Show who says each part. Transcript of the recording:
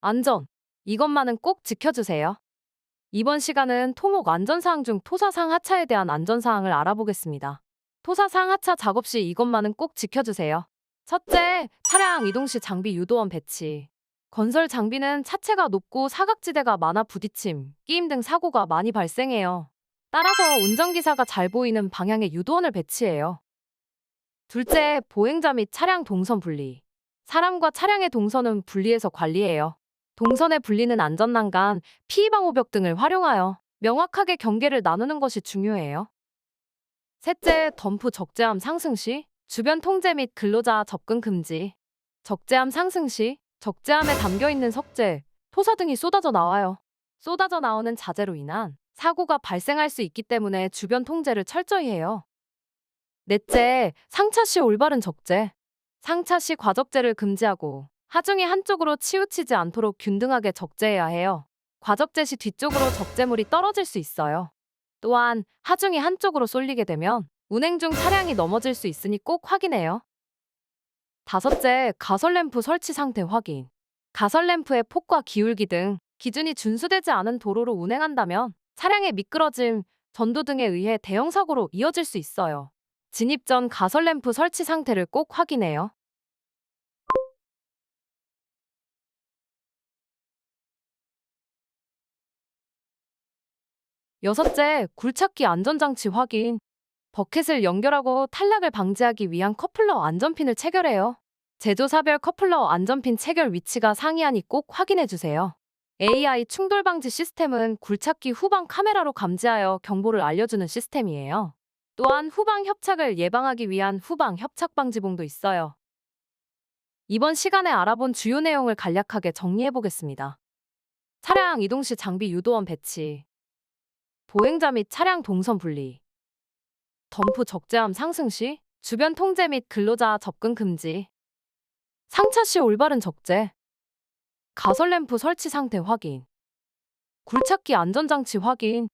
Speaker 1: 안전. 이것만은 꼭 지켜주세요. 이번 시간은 토목 안전사항 중 토사상 하차에 대한 안전사항을 알아보겠습니다. 토사상 하차 작업 시 이것만은 꼭 지켜주세요. 첫째, 차량 이동 시 장비 유도원 배치. 건설 장비는 차체가 높고 사각지대가 많아 부딪힘, 끼임 등 사고가 많이 발생해요. 따라서 운전기사가 잘 보이는 방향에 유도원을 배치해요. 둘째, 보행자 및 차량 동선 분리. 사람과 차량의 동선은 분리해서 관리해요. 동선의 분리는 안전난간, 피방호벽 등을 활용하여 명확하게 경계를 나누는 것이 중요해요. 셋째, 덤프 적재함 상승 시 주변 통제 및 근로자 접근 금지. 적재함 상승 시 적재함에 담겨 있는 석재, 토사 등이 쏟아져 나와요. 쏟아져 나오는 자재로 인한 사고가 발생할 수 있기 때문에 주변 통제를 철저히 해요. 넷째, 상차 시 올바른 적재. 상차 시 과적재를 금지하고 하중이 한쪽으로 치우치지 않도록 균등하게 적재해야 해요. 과적재 시 뒤쪽으로 적재물이 떨어질 수 있어요. 또한 하중이 한쪽으로 쏠리게 되면 운행 중 차량이 넘어질 수 있으니 꼭 확인해요. 다섯째, 가설램프 설치 상태 확인. 가설램프의 폭과 기울기 등 기준이 준수되지 않은 도로로 운행한다면 차량의 미끄러짐, 전도 등에 의해 대형 사고로 이어질 수 있어요. 진입 전 가설램프 설치 상태를 꼭 확인해요. 여섯째, 굴착기 안전장치 확인. 버켓을 연결하고 탈락을 방지하기 위한 커플러 안전핀을 체결해요. 제조사별 커플러 안전핀 체결 위치가 상이하니 꼭 확인해 주세요. AI 충돌 방지 시스템은 굴착기 후방 카메라로 감지하여 경보를 알려주는 시스템이에요. 또한 후방 협착을 예방하기 위한 후방 협착 방지봉도 있어요. 이번 시간에 알아본 주요 내용을 간략하게 정리해 보겠습니다. 차량 이동 시 장비 유도원 배치, 보행자 및 차량 동선 분리, 덤프 적재함 상승 시 주변 통제 및 근로자 접근 금지, 상차 시 올바른 적재, 가설램프 설치 상태 확인, 굴착기 안전장치 확인,